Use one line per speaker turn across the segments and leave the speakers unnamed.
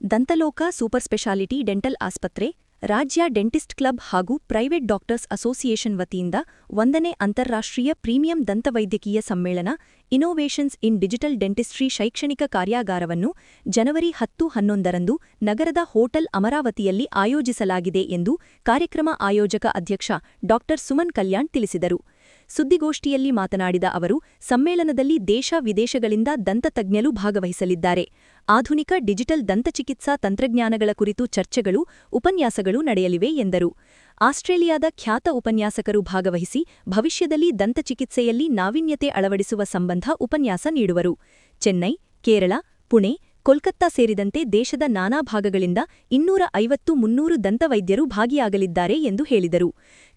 ದಂತಲೋಕ super speciality dental ಆಸ್ಪತ್ರೆ, ರಾಜ್ಯ dentist club ಹಾಗೂ ಪ್ರೈವೇಟ್ ಡಾಕ್ಟರ್ಸ್ ಅಸೋಸಿಯೇಷನ್ ವತಿಯಿಂದ ಒಂದನೇ ಅಂತಾರಾಷ್ಟ್ರೀಯ ಪ್ರೀಮಿಯಂ ದಂತವೈದ್ಯಕೀಯ ಸಮ್ಮೇಳನ ಇನೋವೇಷನ್ಸ್ ಇನ್ ಡಿಜಿಟಲ್ ಡೆಂಟಿಸ್ಟ್ರಿ ಶೈಕ್ಷಣಿಕ ಕಾರ್ಯಾಗಾರವನ್ನು ಜನವರಿ ಹತ್ತು ಹನ್ನೊಂದರಂದು ನಗರದ ಹೋಟೆಲ್ ಅಮರಾವತಿಯಲ್ಲಿ ಆಯೋಜಿಸಲಾಗಿದೆ ಎಂದು ಕಾರ್ಯಕ್ರಮ ಆಯೋಜಕ ಅಧ್ಯಕ್ಷ ಡಾ ಸುಮನ್ ಕಲ್ಯಾಣ್ ತಿಳಿಸಿದರು. ಸುದ್ದಿಗೋಷ್ಠಿಯಲ್ಲಿ ಮಾತನಾಡಿದ ಅವರು, ಸಮ್ಮೇಳನದಲ್ಲಿ ದೇಶ ವಿದೇಶಗಳಿಂದ ದಂತತಜ್ಞರು ಭಾಗವಹಿಸಲಿದ್ದಾರೆ. ಆಧುನಿಕ ಡಿಜಿಟಲ್ ದಂತಚಿಕಿತ್ಸಾ ತಂತ್ರಜ್ಞಾನಗಳ ಕುರಿತು ಚರ್ಚೆಗಳು, ಉಪನ್ಯಾಸಗಳು ನಡೆಯಲಿವೆ ಎಂದರು. ಆಸ್ಟ್ರೇಲಿಯಾದ ಖ್ಯಾತ ಉಪನ್ಯಾಸಕರು ಭಾಗವಹಿಸಿ, ಭವಿಷ್ಯದಲ್ಲಿ ದಂತಚಿಕಿತ್ಸೆಯಲ್ಲಿ ನಾವೀನ್ಯತೆ ಅಳವಡಿಸುವ ಸಂಬಂಧ ಉಪನ್ಯಾಸ ನೀಡುವರು. ಚೆನ್ನೈ, ಕೇರಳ, ಪುಣೆ ಕೋಲ್ಕತ್ತಾ ಸೇರಿದಂತೆ ದೇಶದ ನಾನಾ ಭಾಗಗಳಿಂದ ಇನ್ನೂರ ಐವತ್ತು ಮುನ್ನೂರು ದಂತವೈದ್ಯರು ಭಾಗಿಯಾಗಲಿದ್ದಾರೆ ಎಂದು ಹೇಳಿದರು.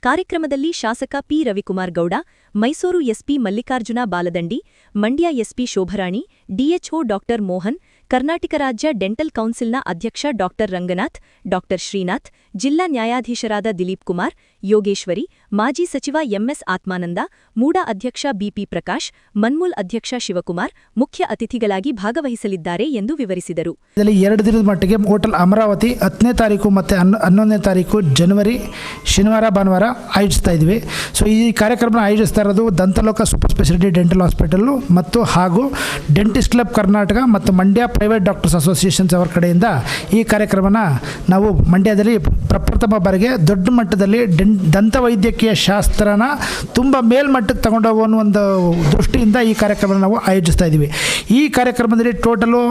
ಕಾರ್ಯಕ್ರಮದಲ್ಲಿ ಶಾಸಕ P. Ravikumar Gowda, Mysuru SP Mallikarjuna Baladandi, Mandya SP Shobharani, DHO Dr Mohan, Karnataka ರಾಜ್ಯ ಡೆಂಟಲ್ ಕೌನ್ಸಿಲ್ನ ಅಧ್ಯಕ್ಷ ಡಾ ರಂಗನಾಥ್ ಡಾ ಶ್ರೀನಾಥ್, ಜಿಲ್ಲಾ ನ್ಯಾಯಾಧೀಶರಾದ ದಿಲೀಪ್ ಕುಮಾರ್ ಯೋಗೇಶ್ವರಿ ಮಾಜಿ ಸಚಿವ ಎಂಎಸ್ ಆತ್ಮಾನಂದ, ಮೂಡ ಅಧ್ಯಕ್ಷ ಬಿಪಿ ಪ್ರಕಾಶ್, ಮನ್ಮೂಲ್ ಅಧ್ಯಕ್ಷ ಶಿವಕುಮಾರ್ ಮುಖ್ಯ ಅತಿಥಿಗಳಾಗಿ ಭಾಗವಹಿಸಲಿದ್ದಾರೆ ಎಂದು ವಿವರಿಸಿದರು.
ಇದರಲ್ಲಿ ಎರಡು ದಿನದ ಮಟ್ಟಿಗೆ ಹೋಟೆಲ್ ಅಮರಾವತಿ ಹತ್ತನೇ ತಾರೀಕು ಮತ್ತು ಹನ್ನ, ಹನ್ನೊಂದನೇ ತಾರೀಕು ಜನವರಿ, ಶನಿವಾರ, ಭಾನುವಾರ ಆಯೋಜಿಸ್ತಾ ಇದ್ವಿ. ಸೊ ಈ ಕಾರ್ಯಕ್ರಮ ಆಯೋಜಿಸ್ತಾ ಇರೋದು Dantaloka super speciality dental hospital ಮತ್ತು ಹಾಗೂ ಡೆಂಟಿಸ್ಟ್ ಕ್ಲಬ್ ಕರ್ನಾಟಕ ಮತ್ತು ಮಂಡ್ಯ ಪ್ರೈವೇಟ್ ಡಾಕ್ಟರ್ಸ್ ಅಸೋಸಿಯೇಷನ್ಸ್ ಅವರ ಕಡೆಯಿಂದ ಈ ಕಾರ್ಯಕ್ರಮನ ನಾವು ಮಂಡ್ಯದಲ್ಲಿ ಪ್ರಪ್ರಥಮ ಬಾರಿಗೆ ದೊಡ್ಡ ಮಟ್ಟದಲ್ಲಿ ಡೆನ್ ದಂತವೈದ್ಯಕೀಯ ಶಾಸ್ತ್ರನ ತುಂಬ ಮೇಲ್ಮಟ್ಟಕ್ಕೆ ತಗೊಂಡೋಗೋ ಒಂದು ದೃಷ್ಟಿಯಿಂದ ಈ ಕಾರ್ಯಕ್ರಮ ನಾವು ಆಯೋಜಿಸ್ತಾ ಇದ್ದೀವಿ. ಈ ಕಾರ್ಯಕ್ರಮದಲ್ಲಿ ಟೋಟಲು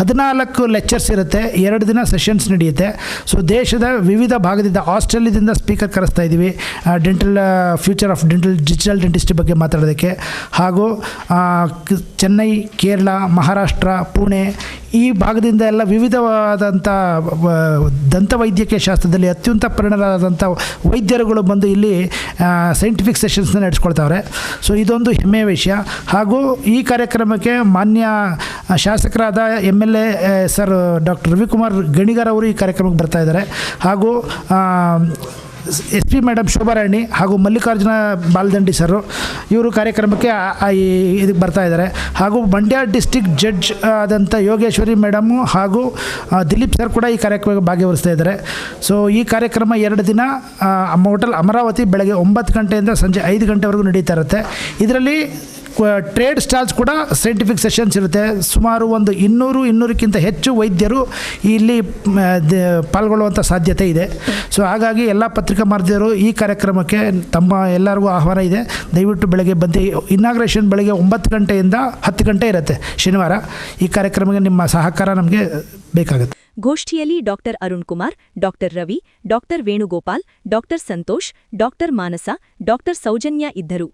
ಹದಿನಾಲ್ಕು ಲೆಕ್ಚರ್ಸ್ ಇರುತ್ತೆ, ಎರಡು ದಿನ ಸೆಷನ್ಸ್ ನಡೆಯುತ್ತೆ. ಸೊ ದೇಶದ ವಿವಿಧ ಭಾಗದಿಂದ ಆಸ್ಟ್ರೇಲಿಯಾದಿಂದ ಸ್ಪೀಕರ್ ಕರೆಸ್ತಾ ಇದ್ದೀವಿ. Dental future of dental, digital dentistry ಬಗ್ಗೆ ಮಾತಾಡೋದಕ್ಕೆ. ಹಾಗೂ ಚೆನ್ನೈ, ಕೇರಳ, ಮಹಾರಾಷ್ಟ್ರ, ಪುಣೆ ಈ ಭಾಗದಿಂದ ಎಲ್ಲ ವಿವಿಧವಾದಂಥ ದಂತ ವೈದ್ಯಕೀಯ ಶಾಸ್ತ್ರದಲ್ಲಿ ಅತ್ಯಂತ ಪರಿಣರಾದಂಥ ವೈದ್ಯರುಗಳು ಬಂದು ಇಲ್ಲಿ ಸೈಂಟಿಫಿಕ್ ಸೆಷನ್ಸ್ನ ನಡೆಸ್ಕೊಳ್ತಾವ್ರೆ. ಸೊ ಇದೊಂದು ಹೆಮ್ಮೆಯ ವಿಷಯ. ಹಾಗೂ ಈ ಕಾರ್ಯಕ್ರಮಕ್ಕೆ ಮಾನ್ಯ ಶಾಸಕರಾದ M L A, sir doctor Ravikumar Ganigar ಅವರು ಈ ಕಾರ್ಯಕ್ರಮಕ್ಕೆ ಬರ್ತಾ ಇದ್ದಾರೆ. ಹಾಗೂ ಎಸ್ ಪಿ ಮೇಡಮ್ ಶೋಭಾರಾಣಿ ಹಾಗೂ ಮಲ್ಲಿಕಾರ್ಜುನ ಬಾಲದಂಡಿ ಸರು, ಇವರು ಕಾರ್ಯಕ್ರಮಕ್ಕೆ ಇದಕ್ಕೆ ಬರ್ತಾ ಇದ್ದಾರೆ. ಹಾಗೂ ಮಂಡ್ಯ ಡಿಸ್ಟಿಕ್ ಜಡ್ಜ್ ಆದಂಥ ಯೋಗೇಶ್ವರಿ ಮೇಡಮು ಹಾಗೂ ದಿಲೀಪ್ ಸರ್ ಕೂಡ ಈ ಕಾರ್ಯಕ್ರಮಕ್ಕೆ ಭಾಗವಹಿಸ್ತಾ ಇದ್ದಾರೆ. ಸೊ ಈ ಕಾರ್ಯಕ್ರಮ ಎರಡು ದಿನ ಹೋಟೆಲ್ ಅಮರಾವತಿ ಬೆಳಗ್ಗೆ ಒಂಬತ್ತು ಗಂಟೆಯಿಂದ ಸಂಜೆ ಐದು ಗಂಟೆವರೆಗೂ ನಡೀತಾ ಇರುತ್ತೆ. ಇದರಲ್ಲಿ ಟ್ರೇಡ್ ಸ್ಟಾಲ್ಸ್ ಕೂಡ ಸೈಂಟಿಫಿಕ್ ಸೆಷನ್ಸ್ ಇರುತ್ತೆ. ಸುಮಾರು ಒಂದು ಇನ್ನೂರು, ಇನ್ನೂರಕ್ಕಿಂತ ಹೆಚ್ಚು ವೈದ್ಯರು ಇಲ್ಲಿ ಪಾಲ್ಗೊಳ್ಳುವಂಥ ಸಾಧ್ಯತೆ ಇದೆ. ಸೊ ಹಾಗಾಗಿ ಎಲ್ಲ ಪತ್ರಿಕಾ ಮಾಧ್ಯಮರು ಈ ಕಾರ್ಯಕ್ರಮಕ್ಕೆ ತಮ್ಮ ಎಲ್ಲರಿಗೂ ಆಹ್ವಾನ ಇದೆ. ದಯವಿಟ್ಟು ಬೆಳಗ್ಗೆ ಬಂದು ಇನಾಗ್ರೇಷನ್ ಬೆಳಗ್ಗೆ ಒಂಬತ್ತು ಗಂಟೆಯಿಂದ ಹತ್ತು ಗಂಟೆ ಇರುತ್ತೆ ಶನಿವಾರ. ಈ ಕಾರ್ಯಕ್ರಮಕ್ಕೆ ನಿಮ್ಮ ಸಹಕಾರ ನಮಗೆ ಬೇಕಾಗುತ್ತೆ.
ಗೋಷ್ಠಿಯಲ್ಲಿ doctor Arun Kumar, doctor Ravi, doctor Venugopal, doctor Santosh, doctor Manasa, doctor Soujanya ಇದ್ದರು.